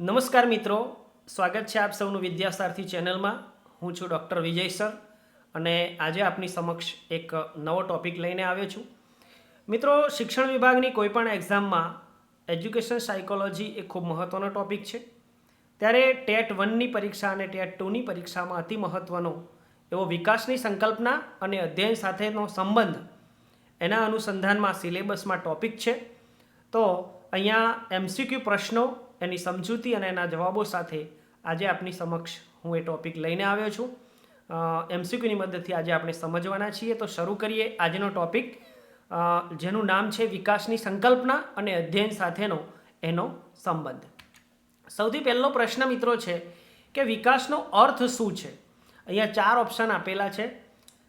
નમસ્કાર મિત્રો, સ્વાગત છે આપ સૌનું વિદ્યાસારથી ચેનલમાં. હું છું ડૉક્ટર વિજય સર અને આજે આપની સમક્ષ એક નવો ટોપિક લઈને આવ્યો છું. મિત્રો, શિક્ષણ વિભાગની કોઈપણ એક્ઝામમાં એજ્યુકેશન સાયકોલોજી એ ખૂબ મહત્ત્વનો ટોપિક છે. ત્યારે ટેટ વનની પરીક્ષા અને ટેટ ટુની પરીક્ષામાં અતિ મહત્ત્વનો એવો વિકાસની સંકલ્પના અને અધ્યયન સાથેનો સંબંધ એના અનુસંધાનમાં સિલેબસમાં ટોપિક છે. તો અહીંયા એમસીક્યુ પ્રશ્નો એની સમજૂતી અને એના જવાબો સાથે આજે આપની સમક્ષ હું એ ટોપિક લઈને આવ્યો છું. એમસીક્યુની મદદથી આજે આપણે સમજવાના છીએ. તો શરૂ કરીએ આજનો ટોપિક. જેનું નામ છે વિકાસની સંકલ્પના અને અધ્યયન સાથેનો એનો સંબંધ. સૌથી પહેલો પ્રશ્ન મિત્રો છે કે વિકાસનો અર્થ શું છે? અહીંયા ચાર ઓપ્શન આપેલા છે.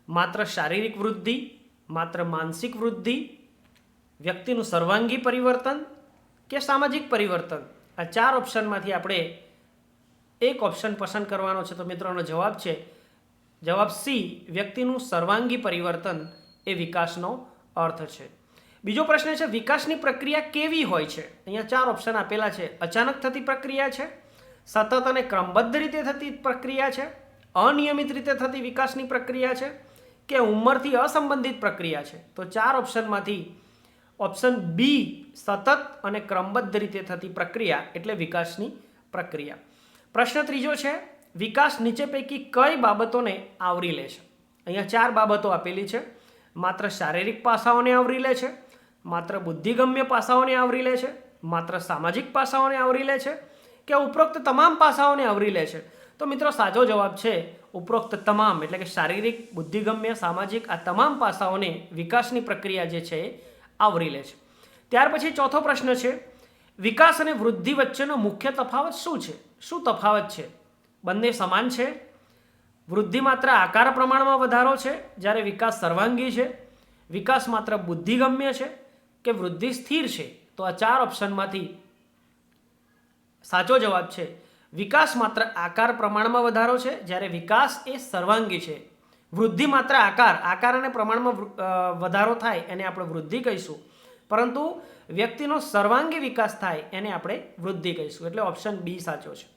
માત્ર શારીરિક વૃદ્ધિ, માત્ર માનસિક વૃદ્ધિ, વ્યક્તિનું સર્વાંગી પરિવર્તન કે સામાજિક પરિવર્તન? આ ચાર ઓપ્શનમાંથી આપણે એક ઓપ્શન પસંદ કરવાનો છે તો મિત્રોનો જવાબ છે. જવાબ સી, વ્યક્તિનું સર્વાંગી પરિવર્તન એ વિકાસનો અર્થ છે. બીજો પ્રશ્ન છે, વિકાસની પ્રક્રિયા કેવી હોય છે? અહીંયા ચાર ઓપ્શન આપેલા છે. અચાનક થતી પ્રક્રિયા છે, સતત અને ક્રમબદ્ધ રીતે થતી પ્રક્રિયા છે, અનિયમિત રીતે થતી વિકાસની પ્રક્રિયા છે, કે ઉંમરથી અસંબંધિત પ્રક્રિયા છે? તો ચાર ઓપ્શનમાંથી ઓપ્શન બી સતત અને ક્રમબદ્ધ રીતે થતી પ્રક્રિયા એટલે વિકાસની પ્રક્રિયા. પ્રશ્ન ત્રીજો છે, વિકાસ નીચે પૈકી કઈ બાબતોને આવરી લે છે? અહીંયા ચાર બાબતો આપેલી છે. માત્ર શારીરિક પાસાઓને આવરી લે છે, માત્ર બુદ્ધિગમ્ય પાસાઓને આવરી લે છે, માત્ર સામાજિક પાસાઓને આવરી લે છે કે ઉપરોક્ત તમામ પાસાઓને આવરી લે છે? તો મિત્રો, સાચો જવાબ છે, ઉપરોક્ત તમામ એટલે કે શારીરિક, બુદ્ધિગમ્ય, સામાજિક આ તમામ પાસાઓને વિકાસની પ્રક્રિયા જે છે એ આવરી લે છે. ત્યાર પછી ચોથો પ્રશ્ન છે, વિકાસ અને વૃદ્ધિ વચ્ચેનો મુખ્ય તફાવત શું છે? શું તફાવત છે? બંને સમાન છે. વૃદ્ધિ માત્ર આકાર પ્રમાણમાં વધારો છે, જ્યારે વિકાસ સર્વાંગી છે. વિકાસ માત્ર બુદ્ધિગમ્ય છે કે વૃદ્ધિ સ્થિર છે? તો આ ચાર ઓપ્શનમાંથી સાચો જવાબ છે, વિકાસ માત્ર આકાર પ્રમાણમાં વધારો છે, જ્યારે વિકાસ એ સર્વાંગી છે. વૃદ્ધિ માત્ર આકાર આકાર અને પ્રમાણમાં વધારો થાય એને આપણે વૃદ્ધિ કહીશું. પરંતુ વ્યક્તિનો સર્વાંગી વિકાસ થાય એને આપણે વૃદ્ધિ કહીશું. એટલે ઓપ્શન બી સાચો છે.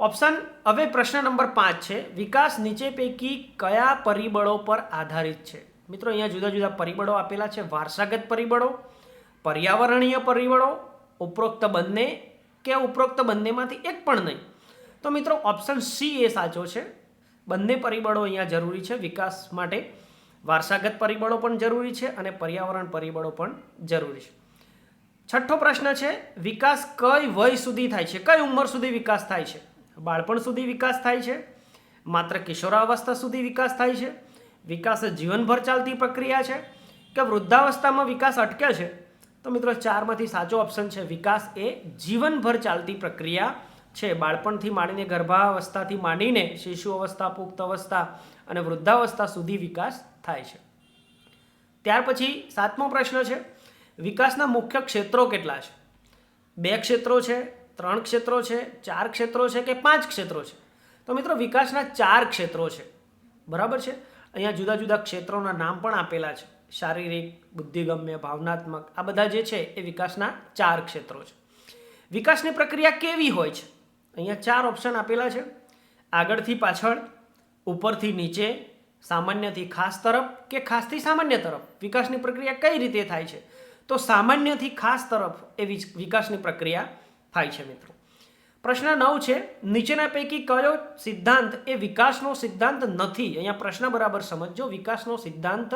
ઓપ્શન હવે પ્રશ્ન નંબર પાંચ છે. વિકાસ નીચે પૈકી કયા પરિબળો પર આધારિત છે? મિત્રો, અહીંયા જુદા જુદા પરિબળો આપેલા છે. વારસાગત પરિબળો, પર્યાવરણીય પરિબળો, ઉપરોક્ત બંને કે ઉપરોક્ત બંનેમાંથી એક પણ નહીં. તો મિત્રો ઓપ્શન સી એ સાચો છે. બંને પરિબળો અહીંયા જરૂરી છે. વિકાસ માટે વારસાગત પરિબળો પણ જરૂરી છે અને પર્યાવરણ પરિબળો પણ જરૂરી છે. છઠ્ઠો પ્રશ્ન છે, વિકાસ કઈ વય સુધી થાય છે? કઈ ઉંમર સુધી વિકાસ થાય છે? બાળપણ સુધી વિકાસ થાય છે? માત્ર કિશોરાવસ્થા સુધી વિકાસ થાય છે? વિકાસ જીવનભર ચાલતી પ્રક્રિયા છે? કે વૃદ્ધાવસ્થામાં વિકાસ અટકે છે? તો મિત્રો, ચારમાંથી સાચો ઓપ્શન છે, વિકાસ એ જીવનભર ચાલતી પ્રક્રિયા છે. બાળપણથી માંડીને ગર્ભાવસ્થાથી માંડીને શિશુ અવસ્થા પુખ્ત અવસ્થા અને વૃદ્ધાવસ્થા સુધી વિકાસ થાય છે. ત્યાર પછી સાતમો પ્રશ્ન છે, વિકાસના મુખ્ય ક્ષેત્રો કેટલા છે? બે ક્ષેત્રો છે, ત્રણ ક્ષેત્રો છે, ચાર ક્ષેત્રો છે કે પાંચ ક્ષેત્રો છે? તો મિત્રો, વિકાસના ચાર ક્ષેત્રો છે. બરાબર છે? અહીંયા જુદા જુદા ક્ષેત્રોના નામ પણ આપેલા છે. શારીરિક, બુદ્ધિગમ્ય, ભાવનાત્મક, આ બધા જે છે એ વિકાસના ચાર ક્ષેત્રો છે. વિકાસની પ્રક્રિયા કેવી હોય છે? અહીંયા ચાર ઓપ્શન આપેલા છે. આગળથી પાછળ, ઉપરથી નીચે, સામાન્યથી ખાસ તરફ કે ખાસથી સામાન્ય તરફ? વિકાસની પ્રક્રિયા કઈ રીતે થાય છે? તો સામાન્યથી ખાસ તરફ એ વિકાસની પ્રક્રિયા થાય છે મિત્રો. પ્રશ્ન નવ છે, નીચેના પૈકી કયો સિદ્ધાંત એ વિકાસનો સિદ્ધાંત નથી? અહીંયા પ્રશ્ન બરાબર સમજો વિકાસનો સિદ્ધાંત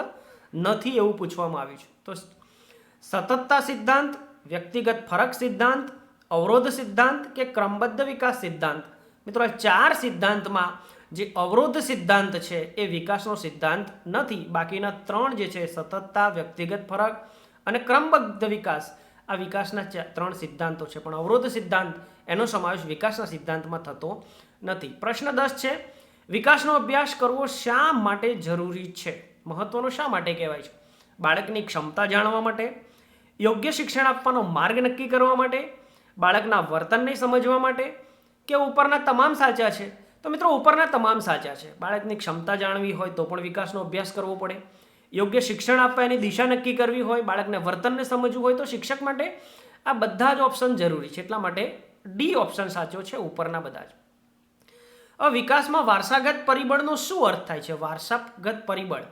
નથી એવું પૂછવામાં આવ્યું છે. તો સતતતા સિદ્ધાંત, વ્યક્તિગત ફરક સિદ્ધાંત અવરોધ સિદ્ધાંત કે ક્રમબદ્ધ વિકાસ સિદ્ધાંત? મિત્રો ચાર સિદ્ધાંતમાં જે અવરોધ સિદ્ધાંત છે, એ વિકાસનો સિદ્ધાંત નથી. બાકીના ત્રણ જે છે, સતતતા, વ્યક્તિગત ફરક અને ક્રમબદ્ધ વિકાસ, આ વિકાસના ત્રણ સિદ્ધાંતો છે. પણ અવરોધ સિદ્ધાંત, એનો સમાવેશ વિકાસના સિદ્ધાંતમાં થતો નથી. પ્રશ્ન દસ છે, વિકાસનો અભ્યાસ કરવો શા માટે જરૂરી છે? મહત્વનો શા માટે કહેવાય છે? બાળકની ક્ષમતા જાણવા માટે, યોગ્ય શિક્ષણ આપવાનો માર્ગ નક્કી કરવા માટે બાળકના વર્તનને સમજવા માટે કે ઉપરના તમામ સાચા છે? તો મિત્રો, ઉપરના તમામ સાચા છે. બાળકની ક્ષમતા જાણવી હોય તો પણ વિકાસનો અભ્યાસ કરવો પડે. યોગ્ય શિક્ષણ આપવા એની દિશા નક્કી કરવી હોય, બાળકને વર્તનને સમજવું હોય તો શિક્ષક માટે આ બધા જ ઓપ્શન જરૂરી છે. એટલા માટે ડી ઓપ્શન સાચો છે, ઉપરના બધા જ. હવે વિકાસમાં વારસાગત પરિબળનો શું અર્થ થાય છે? વારસાગત પરિબળ.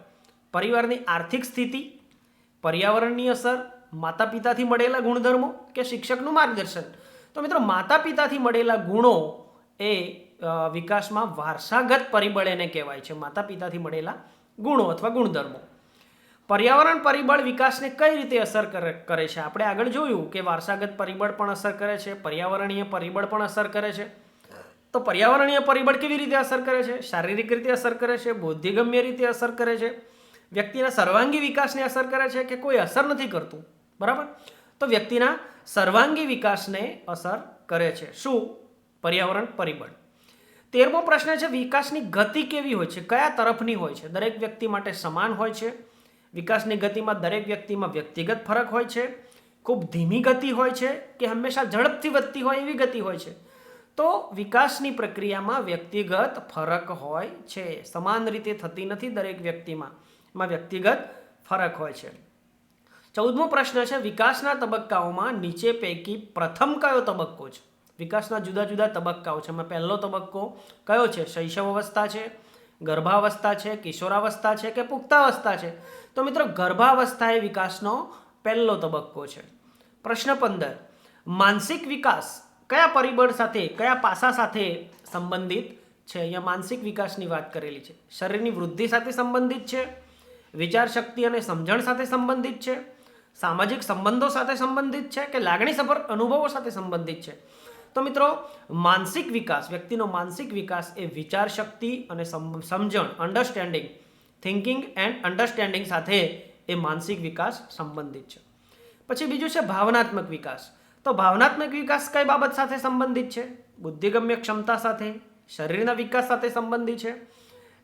પરિવારની આર્થિક સ્થિતિ પર્યાવરણની અસર માતા પિતાથી મળેલા ગુણધર્મો કે શિક્ષકનું માર્ગદર્શન? તો મિત્રો માતા પિતાથી મળેલા ગુણો એ વિકાસમાં વારસાગત પરિબળ એને કહેવાય છે. માતા પિતાથી મળેલા ગુણો અથવા ગુણધર્મો. પર્યાવરણ પરિબળ વિકાસને કઈ રીતે અસર કરે છે? આપણે આગળ જોયું કે વારસાગત પરિબળ પણ અસર કરે છે, પર્યાવરણીય પરિબળ પણ અસર કરે છે. તો પર્યાવરણીય પરિબળ કેવી રીતે અસર કરે છે? શારીરિક રીતે અસર કરે છે, બૌદ્ધિગમ્ય રીતે અસર કરે છે? વ્યક્તિના સર્વાંગી વિકાસને અસર કરે છે કે કોઈ અસર નથી કરતું? બરાબર? તો વ્યક્તિના સર્વાંગી વિકાસને અસર કરે છે. શું? પર્યાવરણ પરિબળ. તેરમો પ્રશ્ન છે, વિકાસની ગતિ કેવી હોય છે? કયા તરફની હોય છે? દરેક વ્યક્તિ માટે સમાન હોય છે. વિકાસની ગતિમાં દરેક વ્યક્તિમાં વ્યક્તિગત ફરક હોય છે. ખૂબ ધીમી ગતિ હોય છે કે હંમેશા ઝડપથી વધતી હોય એવી ગતિ હોય છે. તો વિકાસની પ્રક્રિયામાં વ્યક્તિગત ફરક હોય છે. સમાન રીતે થતી નથી દરેક વ્યક્તિમાં. એમાં વ્યક્તિગત ફરક હોય છે. ચૌદમો પ્રશ્ન છે, વિકાસના તબક્કાઓમાં નીચે પૈકી પ્રથમ કયો તબક્કો છે? વિકાસના જુદા જુદા તબક્કાઓ છે. એમાં પહેલો તબક્કો કયો છે? શૈશવ અવસ્થા છે, ગર્ભાવસ્થા છે, કિશોરાવસ્થા છે કે પુખ્તાવસ્થા છે? તો મિત્રો, ગર્ભાવસ્થા એ વિકાસનો પહેલો તબક્કો છે. પ્રશ્ન પંદર. માનસિક વિકાસ કયા પરિબળ સાથે, કયા પાસા સાથે સંબંધિત છે? અહીંયા માનસિક વિકાસની વાત કરેલી છે. શરીરની વૃદ્ધિ સાથે સંબંધિત છે વિચાર શક્તિ અને સમજણ સાથે સંબંધિત છે સામાજિક સંબંધો સાથે સંબંધિત છે કે લાગણીસભર અનુભવો સાથે સંબંધિત છે? તો મિત્રો, માનસિક વિકાસ, વ્યક્તિનો માનસિક વિકાસ એ વિચાર શક્તિ અને સમજણ અન્ડરસ્ટેન્ડિંગ થિંકિંગ એન્ડ અન્ડરસ્ટેન્ડિંગ સાથે એ માનસિક વિકાસ સંબંધિત છે. પછી બીજું છે ભાવનાત્મક વિકાસ. તો ભાવનાત્મક વિકાસ કઈ બાબત સાથે સંબંધિત છે? બુદ્ધિગમ્ય ક્ષમતા સાથે, શરીરના વિકાસ સાથે સંબંધિત છે,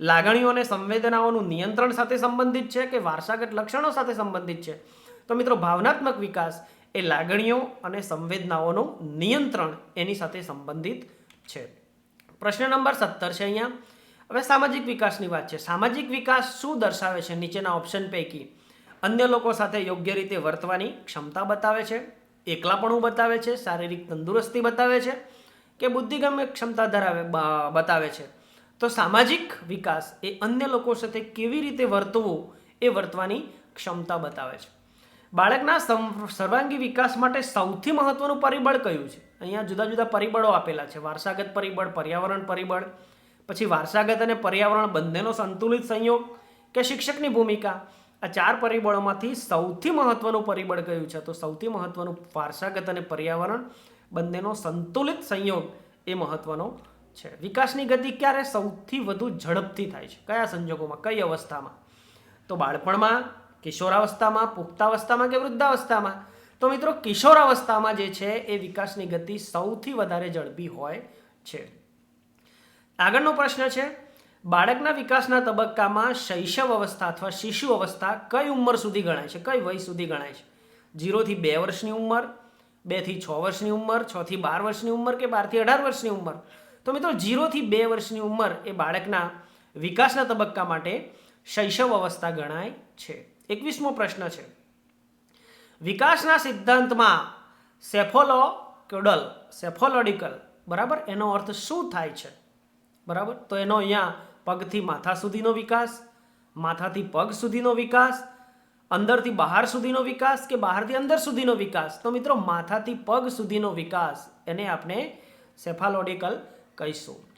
લાગણીઓ અને સંવેદનાઓનું નિયંત્રણ સાથે સંબંધિત છે કે વારસાગત લક્ષણો સાથે સંબંધિત છે? તો મિત્રો, ભાવનાત્મક વિકાસ એ લાગણીઓ અને સંવેદનાઓનું નિયંત્રણ એની સાથે સંબંધિત છે. પ્રશ્ન નંબર સત્તર છે અહીંયા. હવે સામાજિક વિકાસની વાત છે. સામાજિક વિકાસ શું દર્શાવે છે? નીચેના ઓપ્શન પૈકી અન્ય લોકો સાથે યોગ્ય રીતે વર્તવાની ક્ષમતા બતાવે છે, એકલાપણું બતાવે છે, શારીરિક તંદુરસ્તી બતાવે છે કે બુદ્ધિગમ્ય ક્ષમતા ધરાવે બતાવે છે. તો સામાજિક વિકાસ એ અન્ય લોકો સાથે કેવી રીતે વર્તવું એ વર્તવાની ક્ષમતા બતાવે છે. બાળકના સર્વાંગી વિકાસ માટે સૌથી મહત્વનું પરિબળ કયું છે? અહીંયા જુદા જુદા પરિબળો આપેલા છે. વારસાગત પરિબળ, પર્યાવરણ પરિબળ, પછી વારસાગત અને પર્યાવરણ બંનેનો સંતુલિત સંયોગ કે શિક્ષકની ભૂમિકા? આ ચાર પરિબળોમાંથી સૌથી મહત્વનું પરિબળ કયું છે? તો સૌથી મહત્વનું વારસાગત અને પર્યાવરણ બંનેનો સંતુલિત સંયોગ એ મહત્વનો છે. વિકાસની ગતિ ક્યારે સૌથી વધુ ઝડપથી થાય છે? કયા સંજોગોમાં? કઈ અવસ્થામાં? તો બાળપણમાં કિશોરાવસ્થામાં, પુખ્તાવસ્થામાં કે વૃદ્ધાવસ્થામાં? તો મિત્રો, કિશોરાવસ્થામાં જે છે, એ વિકાસની ગતિ સૌથી વધારે ઝડપી હોય છે. આગળનો પ્રશ્ન છે, બાળકના વિકાસના તબક્કામાં શૈશવ અવસ્થા અથવા શિશુ અવસ્થા કઈ ઉંમર સુધી ગણાય છે? કઈ વય સુધી ગણાય છે? જીરોથી બે વર્ષની ઉંમર બેથી છ વર્ષની ઉંમર છથી બાર વર્ષની ઉંમર કે બારથી અઢાર વર્ષની ઉંમર? તો મિત્રો જીરોથી બે વર્ષની ઉંમર એ બાળકના વિકાસના તબક્કા માટે શૈશવ અવસ્થા ગણાય છે. એકવીસમો પ્રશ્ન છે. વિકાસના સિદ્ધાંતમાં સેફોલોકોડલ, સેફોલોડિકલ, બરાબર? એનો અર્થ શું થાય છે? બરાબર? તો એનો અહીંયા પગથી માથા સુધીનો વિકાસ, માથાથી પગ સુધીનો વિકાસ, અંદરથી બહાર સુધીનો વિકાસ કે બહારથી અંદર સુધીનો વિકાસ? તો મિત્રો, માથાથી પગ સુધીનો વિકાસ એને આપણે સેફાલોડિકલ કહીશું.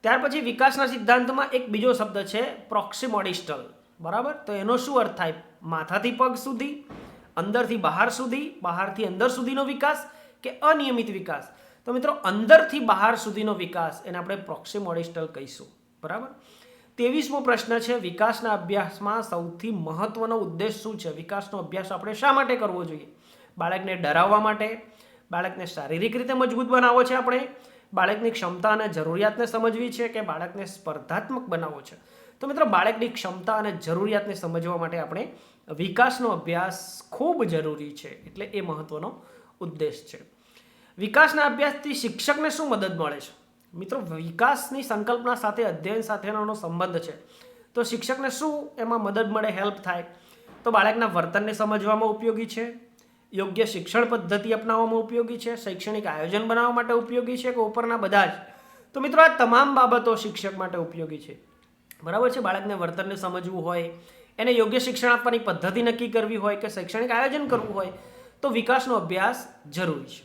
ત્યાર પછી વિકાસના સિદ્ધાંતમાં એક બીજો શબ્દ છે, પ્રોક્સિમોડિસ્ટલ. બરાબર? તો એનો શું અર્થ થાય? માથાથી પગ સુધી, અંદરથી બહાર સુધી, બહારથી અંદર સુધીનો વિકાસ કે અનિયમિત વિકાસ? તો મિત્રો, અંદરથી બહાર સુધીનો વિકાસ એને આપણે પ્રોક્સિમોડિસ્ટલ કહીશું. બરાબર? ત્રેવીસમો પ્રશ્ન છે, વિકાસના અભ્યાસમાં સૌથી મહત્વનો ઉદ્દેશ શું છે? વિકાસનો અભ્યાસ આપણે શા માટે કરવો જોઈએ? બાળકને ડરાવવા માટે, બાળકને શારીરિક રીતે મજબૂત બનાવવો છે આપણે? બાળકની ક્ષમતા અને જરૂરિયાતને સમજવી છે કે બાળકને સ્પર્ધાત્મક બનાવવો છે? તો મિત્રો, બાળકની ક્ષમતા અને જરૂરિયાતને સમજવા માટે આપણે વિકાસનો અભ્યાસ ખૂબ જરૂરી છે, એટલે એ મહત્વનો ઉદ્દેશ છે. વિકાસના અભ્યાસથી શિક્ષકને શું મદદ મળે છે? મિત્રો, વિકાસની સંકલ્પના સાથે, અધ્યયન સાથેનો સંબંધ છે. તો શિક્ષકને શું એમાં મદદ મળે, હેલ્પ થાય? તો બાળકના વર્તનને સમજવામાં ઉપયોગી છે? યોગ્ય શિક્ષણ પદ્ધતિ અપનાવવામાં ઉપયોગી છે? શૈક્ષણિક આયોજન બનાવવા માટે ઉપયોગી છે કે ઉપરના બધા જ? તો મિત્રો, આ તમામ બાબતો શિક્ષક માટે ઉપયોગી છે. બરાબર છે? બાળકને વર્તનને સમજવું હોય, એને યોગ્ય શિક્ષણ આપવાની પદ્ધતિ નક્કી કરવી હોય કે શૈક્ષણિક આયોજન કરવું હોય, તો વિકાસનો અભ્યાસ જરૂરી છે.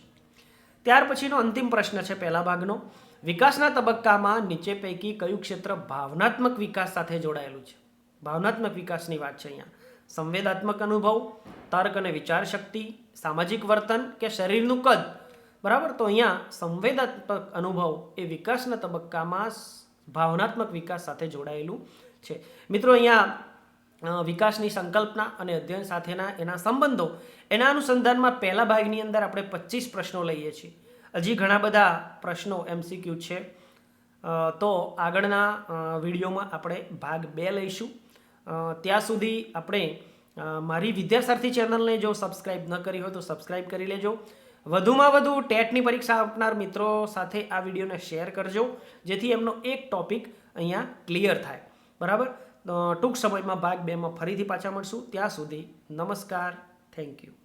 ત્યાર પછીનો અંતિમ પ્રશ્ન છે પહેલા ભાગનો. વિકાસના તબક્કામાં નીચે પૈકી કયું ક્ષેત્ર ભાવનાત્મક વિકાસ સાથે જોડાયેલું છે? ભાવનાત્મક વિકાસની વાત છે અહીંયા. સંવેદાત્મક અનુભવ, તર્ક અને વિચાર શક્તિ, સામાજિક વર્તન કે શરીરનું કદ? બરાબર? તો અહીંયા સંવેદાત્મક અનુભવ એ વિકાસના તબક્કામાં ભાવનાત્મક વિકાસ સાથે જોડાયેલું છે. મિત્રો, અહીંયા વિકાસની સંકલ્પના અને અધ્યયન સાથેના એના સંબંધો, એના અનુસંધાનમાં પહેલા ભાગની અંદર આપણે પચીસ પ્રશ્નો લઈએ છીએ. હજી ઘણા બધા પ્રશ્નો એમસીક્યુ છે. તો આગળના વિડીયોમાં આપણે ભાગ બે લઈશું. ત્યાં સુધી આપણે મારી વિદ્યાસારથી ચેનલને જો સબસ્ક્રાઈબ ન કરી હોય તો સબસ્ક્રાઈબ કરી લેજો. વધુમાં વધુ ટેટની પરીક્ષા આપનાર મિત્રો સાથે આ વિડીયોને શેર કરજો, જેથી એમનો એક ટોપિક અહીંયા ક્લિયર થાય. બરાબર? ટૂંક સમયમાં ભાગ બેમાં ફરીથી પાછા મળશું. ત્યાં સુધી નમસ્કાર. Thank you.